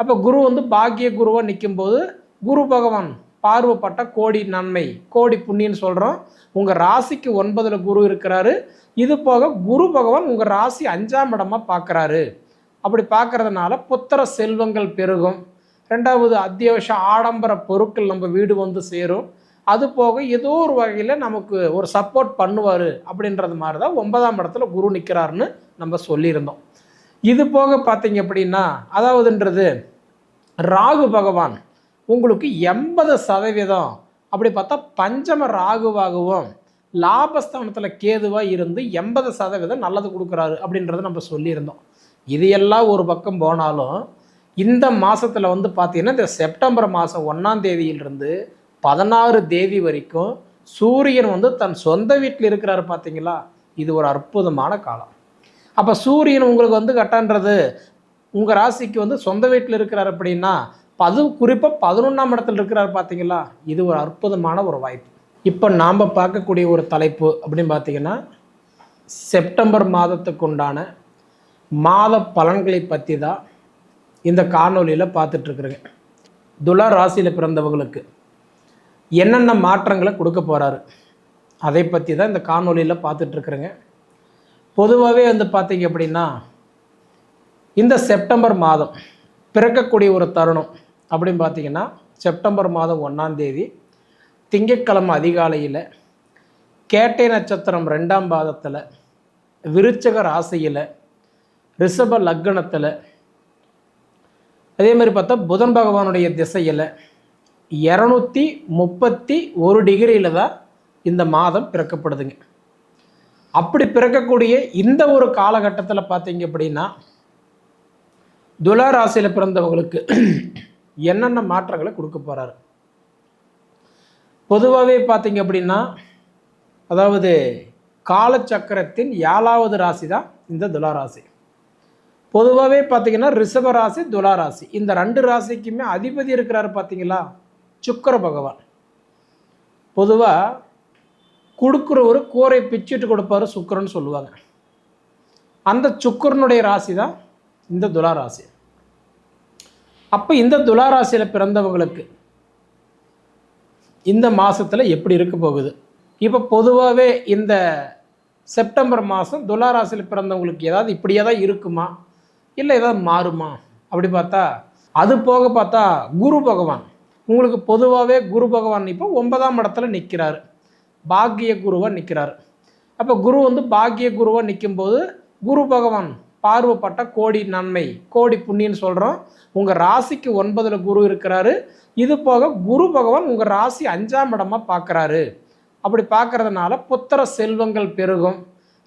அப்போ குரு வந்து பாக்கிய குருவாக நிற்கும்போது குரு பகவான் பார்வப்பட்ட கோடி நன்மை கோடி புண்ணியன்னு சொல்கிறோம் உங்கள் ராசிக்கு ஒன்பதில் குரு இருக்கிறாரு. இது போக குரு பகவான் உங்கள் ராசி அஞ்சாம் இடமாக பார்க்குறாரு அப்படி பார்க்கறதுனால புத்திர செல்வங்கள் பெருகும். ரெண்டாவது அத்தியாவசிய ஆடம்பர பொருட்கள் நம்ம வீடு வந்து சேரும். அது போக ஏதோ ஒரு வகையில் நமக்கு ஒரு சப்போர்ட் பண்ணுவார் அப்படின்றது மாதிரி தான் ஒன்பதாம் இடத்துல குரு நிற்கிறாருன்னு நம்ம சொல்லியிருந்தோம். இது போக பார்த்தீங்க அப்படின்னா அதாவதுன்றது ராகு பகவான் உங்களுக்கு எண்பது சதவீதம். அப்படி பார்த்தா பஞ்சம ராகுவாகவும் லாபஸ்தானத்தில் கேதுவாக இருந்து எண்பது சதவீதம் நல்லது கொடுக்குறாரு அப்படின்றத நம்ம சொல்லியிருந்தோம். இது எல்லாம் ஒரு பக்கம் போனாலும் இந்த மாதத்தில் வந்து பார்த்திங்கன்னா இந்த செப்டம்பர் மாதம் ஒன்றாம் தேதியிலிருந்து பதினாறு தேதி வரைக்கும் சூரியன் வந்து தன் சொந்த வீட்டில் இருக்கிறாரு பார்த்தீங்களா? இது ஒரு அற்புதமான காலம். அப்போ சூரியன் உங்களுக்கு வந்து கட்டான்றது. உங்கள் ராசிக்கு வந்து சொந்த வீட்டில் இருக்கிறார் அப்படின்னா பது குறிப்பாக பதினொன்றாம் இடத்துல இருக்கிறார் பார்த்தீங்களா? இது ஒரு அற்புதமான ஒரு வாய்ப்பு. இப்போ நாம் பார்க்கக்கூடிய ஒரு தலைப்பு அப்படின்னு பார்த்தீங்கன்னா செப்டம்பர் மாதத்துக்கு உண்டான மாத பலன்களை பற்றி தான் இந்த காணொலியில் பார்த்துட்ருக்குறேங்க துலா ராசியில் பிறந்தவங்களுக்கு என்னென்ன மாற்றங்களை கொடுக்க போகிறாரு அதை பற்றி தான் இந்த காணொலியில் பார்த்துட்ருக்குறேங்க பொதுவாகவே வந்து பார்த்தீங்க அப்படின்னா இந்த செப்டம்பர் மாதம் பிறக்கக்கூடிய ஒரு தருணம் அப்படின்னு பார்த்தீங்கன்னா செப்டம்பர் மாதம் ஒன்றாந்தேதி திங்கட்கிழமை அதிகாலையில் கேட்டை நட்சத்திரம் ரெண்டாம் பாதத்தில் விருச்சக ராசியில் ரிஷப லக்னத்தில் அதே மாதிரி பார்த்தா புதன் பகவானுடைய திசையில் இரநூத்தி முப்பத்தி ஒரு டிகிரியில் தான் இந்த மாதம் பிறக்கப்படுதுங்க. அப்படி பிறக்கக்கூடிய இந்த ஒரு காலகட்டத்தில் பார்த்தீங்க அப்படின்னா துலா ராசியில் பிறந்தவங்களுக்கு என்னென்ன மாற்றங்களை கொடுக்க போகிறாரு பொதுவாகவே பார்த்தீங்க அப்படின்னா அதாவது காலச்சக்கரத்தின் ஏழாவது ராசி தான் இந்த துலா ராசி. பொதுவாகவே பார்த்தீங்கன்னா ரிஷப ராசி துலா ராசி. இந்த ரெண்டு ராசிக்குமே அதிபதி இருக்கிறாரு பார்த்தீங்களா சுக்கர பகவான். பொதுவாக கொடுக்குறவர் கூரை பிச்சுட்டு கொடுப்பாரு சுக்கரன் சொல்லுவாங்க. அந்த சுக்கரனுடைய ராசி தான் இந்த துலா ராசி. அப்போ இந்த துலா ராசியில் பிறந்தவங்களுக்கு இந்த மாதத்தில் எப்படி இருக்க போகுது? இப்போ பொதுவாகவே இந்த செப்டம்பர் மாதம் துலா ராசியில் பிறந்தவங்களுக்கு ஏதாவது இப்படியே தான் இருக்குமா? இல்லை ஏதாவது மாறுமா? அப்படி பார்த்தா அது போக பார்த்தா குரு பகவான். உங்களுக்கு பொதுவாகவே குரு பகவான் இப்போ ஒன்பதாம் இடத்துல நிற்கிறாரு பாக்கிய குருவாக நிற்கிறாரு. அப்போ குரு வந்து பாக்கிய குருவாக நிற்கும்போது குரு பகவான் பார்வப்பட்ட கோடி நன்மை கோடி புண்ணியன்னு சொல்கிறோம் உங்கள் ராசிக்கு ஒன்பதில் குரு இருக்கிறாரு. இது போக குரு பகவான் உங்கள் ராசி அஞ்சாம் இடமாக பார்க்குறாரு. அப்படி பார்க்கறதுனால புத்திர செல்வங்கள் பெருகும்.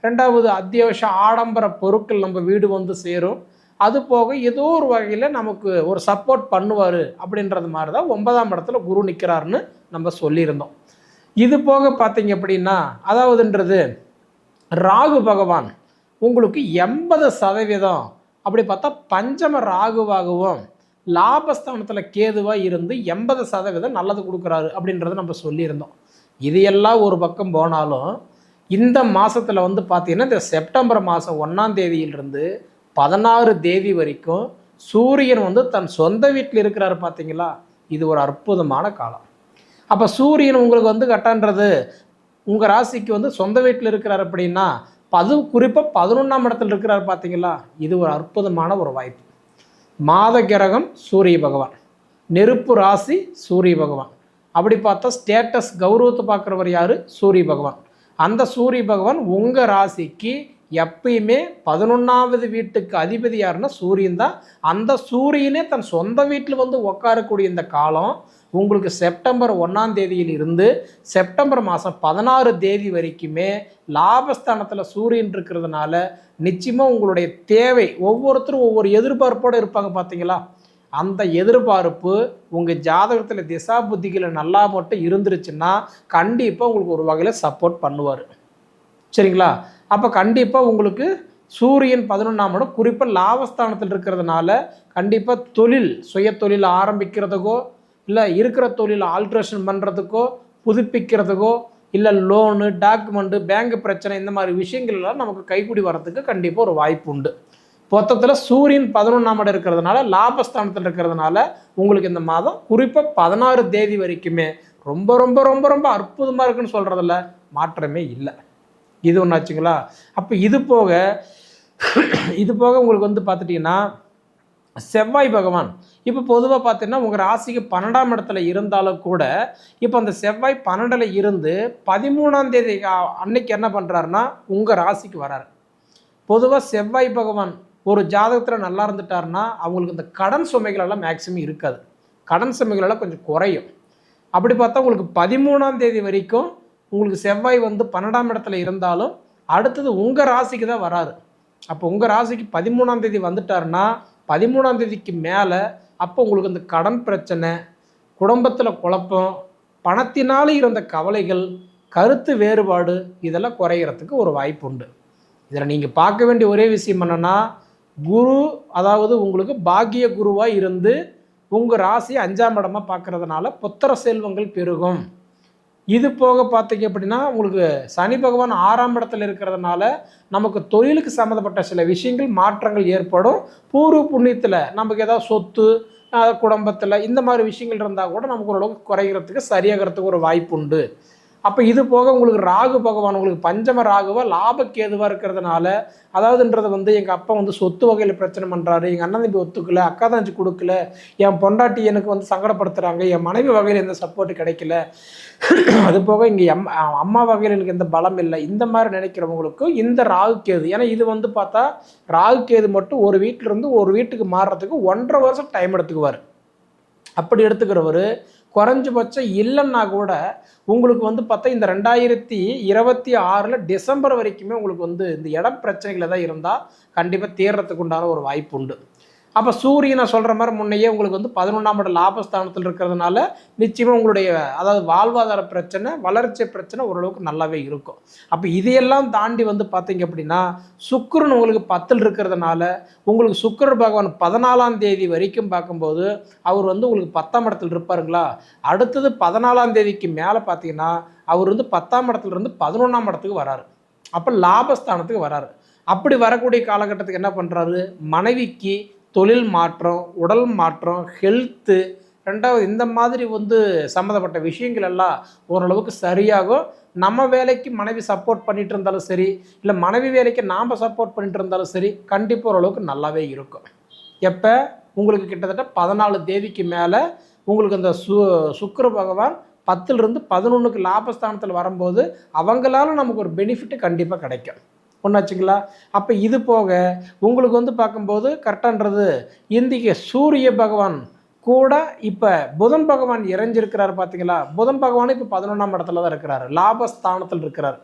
ரெண்டாவது அத்தியாவசிய ஆடம்பர பொருட்கள் நம்ம வீடு வந்து சேரும். அது போக ஏதோ ஒரு வகையில் நமக்கு ஒரு சப்போர்ட் பண்ணுவார் அப்படின்றது மாதிரி தான் ஒன்பதாம் இடத்துல குரு நிற்கிறாருன்னு நம்ம சொல்லியிருந்தோம். இது போக பார்த்தீங்க அப்படின்னா அதாவதுன்றது ராகு பகவான் உங்களுக்கு எண்பது சதவீதம். அப்படி பார்த்தா பஞ்சம ராகுவாகவும் லாபஸ்தானத்தில் கேதுவாக இருந்து எண்பது சதவீதம் நல்லது கொடுக்குறாரு அப்படின்றத நம்ம சொல்லியிருந்தோம். இது எல்லாம் ஒரு பக்கம் போனாலும் இந்த மாதத்தில் வந்து பார்த்திங்கன்னா இந்த செப்டம்பர் மாதம் ஒன்றாம் தேதியிலிருந்து பதினாறு தேதி வரைக்கும் சூரியன் வந்து தன் சொந்த வீட்டில் இருக்கிறாரு பார்த்தீங்களா? இது ஒரு அற்புதமான காலம். அப்போ சூரியன் உங்களுக்கு வந்து கட்டான்றது. உங்கள் ராசிக்கு வந்து சொந்த வீட்டில் இருக்கிறார் அப்படின்னா பது குறிப்பாக பதினொன்றாம் இடத்துல இருக்கிறார் பார்த்தீங்களா இது ஒரு அற்புதமான ஒரு வாய்ப்பு. மாத கிரகம் சூரிய பகவான். நெருப்பு ராசி சூரிய பகவான். அப்படி பார்த்தா ஸ்டேட்டஸ் கௌரவத்தை பார்க்குறவர் யார்? சூரிய பகவான். அந்த சூரிய பகவான் உங்கள் ராசிக்கு எப்பயுமே பதினொன்றாவது வீட்டுக்கு அதிபதி யாருன்னா சூரியன் தான். அந்த சூரியனே தன் சொந்த வீட்டில் வந்து உட்காரக்கூடிய இந்த காலம் உங்களுக்கு செப்டம்பர் ஒன்றாம் தேதியில் இருந்து செப்டம்பர் மாதம் பதினாறு தேதி வரைக்குமே லாபஸ்தானத்தில் சூரியன் இருக்கிறதுனால நிச்சயமாக உங்களுடைய தேவை ஒவ்வொருத்தரும் ஒவ்வொரு எதிர்பார்ப்போடு இருப்பாங்க பார்த்தீங்களா அந்த எதிர்பார்ப்பு உங்கள் ஜாதகத்தில் திசா புத்திகளை நல்லா மட்டும் இருந்துருச்சுன்னா கண்டிப்பாக உங்களுக்கு ஒரு வகையில் சப்போர்ட் பண்ணுவார். சரிங்களா? அப்போ கண்டிப்பாக உங்களுக்கு சூரியன் பதினொன்றாம் இடம் குறிப்பாக லாபஸ்தானத்தில் இருக்கிறதுனால கண்டிப்பாக தொழில் சுய தொழில் ஆரம்பிக்கிறதுக்கோ இல்லை இருக்கிற தொழில் ஆல்ட்ரேஷன் பண்ணுறதுக்கோ புதுப்பிக்கிறதுக்கோ இல்லை லோனு டாக்குமெண்ட்டு பேங்க் பிரச்சனை இந்த மாதிரி விஷயங்கள்லாம் நமக்கு கைக்கூடி வரத்துக்கு கண்டிப்பாக ஒரு வாய்ப்பு உண்டு. மொத்தத்தில் சூரியன் பதினொன்றாம் இடம் இருக்கிறதுனால லாபஸ்தானத்தில் இருக்கிறதுனால உங்களுக்கு இந்த மாதம் குறிப்பாக பதினாறு தேதி வரைக்குமே ரொம்ப ரொம்ப ரொம்ப ரொம்ப அற்புதமாக இருக்குன்னு சொல்கிறதில்ல மாற்றமே இல்லை. இது ஒன்று ஆச்சுங்களா? அப்போ இது போக இது போக உங்களுக்கு வந்து பார்த்துட்டிங்கன்னா செவ்வாய் பகவான். இப்போ பொதுவாக பார்த்தீங்கன்னா உங்கள் ராசிக்கு பன்னெண்டாம் இடத்துல இருந்தாலும் கூட இப்போ அந்த செவ்வாய் பன்னெண்டில் இருந்து பதிமூணாம் தேதி அன்னைக்கு என்ன பண்ணுறாருன்னா உங்கள் ராசிக்கு வராரு. பொதுவாக செவ்வாய் பகவான் ஒரு ஜாதகத்தில் நல்லா இருந்துட்டாருன்னா அவங்களுக்கு இந்த கடன் சுமைகளெல்லாம் மேக்சிமம் இருக்காது. கடன் சுமைகளெல்லாம் கொஞ்சம் குறையும். அப்படி பார்த்தா உங்களுக்கு பதிமூணாம் தேதி வரைக்கும் உங்களுக்கு செவ்வாய் வந்து பன்னெண்டாம் இடத்துல இருந்தாலும் அடுத்தது உங்கள் ராசிக்கு தான் வராரு. அப்போ உங்கள் ராசிக்கு பதிமூணாம் தேதி வந்துட்டாருன்னா பதிமூணாம் தேதிக்கு மேலே அப்போ உங்களுக்கு இந்த கடன் பிரச்சனை குடும்பத்தில் குழப்பம் பணத்தினால் இருந்த கவலைகள் கருத்து வேறுபாடு இதெல்லாம் குறையிறதுக்கு ஒரு வாய்ப்பு உண்டு. இதில் நீங்கள் பார்க்க வேண்டிய ஒரே விஷயம் என்னென்னா குரு அதாவது உங்களுக்கு பாக்கிய குருவாக இருந்து உங்கள் ராசி அஞ்சாம் இடமாக பார்க்குறதுனால புத்திர செல்வங்கள் பெருகும். இது போக பார்த்தீங்க அப்படின்னா உங்களுக்கு சனி பகவான் ஆறாம் இடத்துல இருக்கிறதுனால நமக்கு தொழிலுக்கு சம்மந்தப்பட்ட சில விஷயங்கள் மாற்றங்கள் ஏற்படும். பூர்வ புண்ணியத்தில் நமக்கு ஏதாவது சொத்து குடும்பத்தில் இந்த மாதிரி விஷயங்கள் இருந்தால் கூட நமக்கு ஓரளவுக்கு குறைகிறதுக்கு சரியாகிறதுக்கு ஒரு வாய்ப்பு உண்டு அப்போ இது போக உங்களுக்கு ராகு பகவான் உங்களுக்கு பஞ்சம ராகுவா லாபக்கேதுவாக இருக்கிறதுனால அதாவதுன்றது வந்து எங்கள் அப்பா வந்து சொத்து வகையில் பிரச்சனை பண்ணுறாரு எங்கள் அண்ணன் தம்பி ஒத்துக்கல அக்கா தங்கச்சி கொடுக்கல என் பொண்டாட்டி எனக்கு வந்து சங்கடப்படுத்துகிறாங்க என் மனைவி வகையில் எந்த சப்போர்ட் கிடைக்கல. அது போக இங்கே எம் அம்மா வகையில் எனக்கு எந்த பலம் இல்லை. இந்த மாதிரி நினைக்கிறவங்களுக்கு இந்த ராகு கேது ஏன்னா இது வந்து பார்த்தா ராகு கேது மட்டும் ஒரு வீட்டிலேருந்து ஒரு வீட்டுக்கு மாறுறதுக்கு ஒன்றரை வருஷம் டைம் எடுத்துக்குவார். அப்படி எடுத்துக்கிறவர் குறைஞ்சபட்சம் இல்லைன்னா கூட உங்களுக்கு வந்து பார்த்தா இந்த ரெண்டாயிரத்தி இருபத்தி ஆறில் டிசம்பர் வரைக்குமே உங்களுக்கு வந்து இந்த இடம் பிரச்சனைகள் தான் இருந்தால் கண்டிப்பாக தீர்றதுக்கு உண்டான ஒரு வாய்ப்பு உண்டு. அப்போ சூரியனை சொல்கிற மாதிரி முன்னையே உங்களுக்கு வந்து பதினொன்றாம் இடம் லாபஸ்தானத்தில் இருக்கிறதுனால நிச்சயமாக உங்களுடைய அதாவது வாழ்வாதார பிரச்சனை வளர்ச்சி பிரச்சனை ஓரளவுக்கு நல்லாவே இருக்கும். அப்போ இதையெல்லாம் தாண்டி வந்து பார்த்தீங்க அப்படின்னா சுக்கரன் உங்களுக்கு பத்தில் இருக்கிறதுனால உங்களுக்கு சுக்கரன் பகவான் பதினாலாம் தேதி வரைக்கும் பார்க்கும்போது அவர் வந்து உங்களுக்கு பத்தாம் இடத்துல இருப்பாருங்களா? அடுத்தது பதினாலாம் தேதிக்கு மேலே பார்த்தீங்கன்னா அவர் வந்து பத்தாம் இடத்துலேருந்து பதினொன்றாம் இடத்துக்கு வராரு. அப்போ லாபஸ்தானத்துக்கு வராரு. அப்படி வரக்கூடிய காலகட்டத்துக்கு என்ன பண்ணுறாரு மனைவிக்கு தொழில் மாற்றம் உடல் மாற்றம் ஹெல்த்து ரெண்டாவது இந்த மாதிரி வந்து சம்மந்தப்பட்ட விஷயங்கள் எல்லாம் ஓரளவுக்கு சரியாகும். நம்ம வேலைக்கு மனைவி சப்போர்ட் பண்ணிட்டு இருந்தாலும் சரி இல்லை மனைவி வேலைக்கு நாம் சப்போர்ட் பண்ணிட்டு இருந்தாலும் சரி கண்டிப்பாக ஓரளவுக்கு நல்லாவே இருக்கும். எப்போ? உங்களுக்கு கிட்டத்தட்ட பதினாலு தேதிக்கு மேலே உங்களுக்கு அந்த சு சுக்கர பகவான் பத்துலேருந்து பதினொன்றுக்கு லாபஸ்தானத்தில் வரும்போது அவங்களால நமக்கு ஒரு பெனிஃபிட் கண்டிப்பாக கிடைக்கும். ஒன்றாச்சுங்களா அப்போ இது போக உங்களுக்கு வந்து பார்க்கும்போது கரெக்டான்றது இந்திக்கு சூரிய பகவான் கூட இப்போ புதன் பகவான் இறைஞ்சிருக்கிறார் பார்த்தீங்களா புதன் பகவான் இப்போ பதினொன்றாம் இடத்துல தான் இருக்கிறார். லாபஸ்தானத்தில் இருக்கிறார்.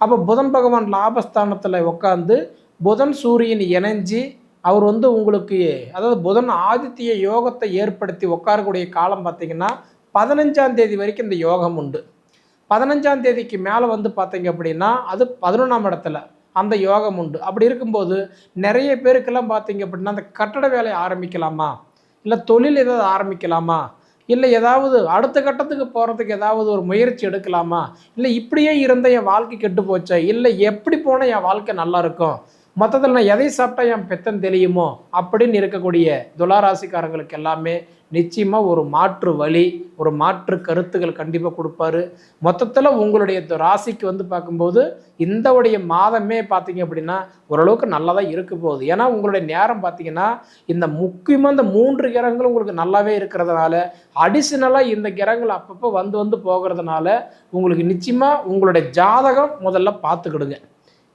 அப்போ புதன் பகவான் லாபஸ்தானத்தில் உட்காந்து புதன் சூரியன் இணைஞ்சு அவர் வந்து உங்களுக்கு அதாவது புதன் ஆதித்ய யோகத்தை ஏற்படுத்தி உட்காரக்கூடிய காலம் பார்த்தீங்கன்னா பதினஞ்சாம் தேதி வரைக்கும் இந்த யோகம் உண்டு. பதினஞ்சாம் தேதிக்கு மேலே வந்து பார்த்தீங்க அப்படின்னா அது பதினொன்றாம் இடத்துல. அந்த யோகம் உண்டு. அப்படி இருக்கும்போது நிறைய பேருக்கெல்லாம் பார்த்தீங்க அப்படின்னா அந்த கட்டட வேலையை ஆரம்பிக்கலாமா? இல்லை தொழில் ஏதாவது ஆரம்பிக்கலாமா? இல்லை ஏதாவது அடுத்த கட்டத்துக்கு போகிறதுக்கு ஏதாவது ஒரு முயற்சி எடுக்கலாமா? இல்லை இப்படியே இருந்த என் வாழ்க்கை கெட்டு போச்சே? இல்லை எப்படி போனால் என் வாழ்க்கை நல்லாயிருக்கும் மொத்தத்தில் நான் எதை சாப்பிட்டா என் பெத்தன் தெரியுமோ அப்படின்னு இருக்கக்கூடிய துளாராசிக்காரங்களுக்கு எல்லாமே நிச்சயமாக ஒரு மாற்று வழி ஒரு மாற்று கருத்துக்கள் கண்டிப்பாக கொடுப்பாரு. மொத்தத்தில் உங்களுடைய ராசிக்கு வந்து பார்க்கும்போது இந்த உடைய மாதமே பார்த்தீங்க அப்படின்னா ஓரளவுக்கு நல்லா தான் இருக்க போகுது. ஏன்னா உங்களுடைய நேரம் பார்த்தீங்கன்னா இந்த முக்கியமாக இந்த மூன்று கிரகங்கள் உங்களுக்கு நல்லாவே இருக்கிறதுனால அடிஷ்னலாக இந்த கிரகங்கள் அப்பப்போ வந்து வந்து போகிறதுனால உங்களுக்கு நிச்சயமாக உங்களுடைய ஜாதகம் முதல்ல பார்த்துக்கிடுங்க.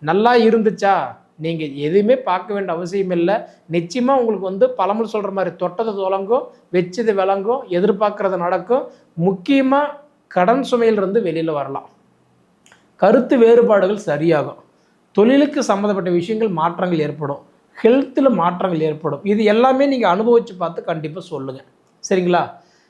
நல்லா இருந்துச்சா? நீங்கள் எதுவுமே பார்க்க வேண்டிய அவசியம் இல்லை. நிச்சயமாக உங்களுக்கு வந்து பழமொழி சொல்கிற மாதிரி தொட்டது தொலங்கும் வச்சது விளங்கும் எதிர்பார்க்கறது நடக்கும். முக்கியமாக கடன் சுமையிலிருந்து வெளியில் வரலாம். கருத்து வேறுபாடுகள் சரியாகும். தொழிலுக்கு சம்மந்தப்பட்ட விஷயங்கள் மாற்றங்கள் ஏற்படும். ஹெல்த்தில் மாற்றங்கள் ஏற்படும். இது எல்லாமே நீங்கள் அனுபவித்து பார்த்து கண்டிப்பாக சொல்லுங்கள் சரிங்களா?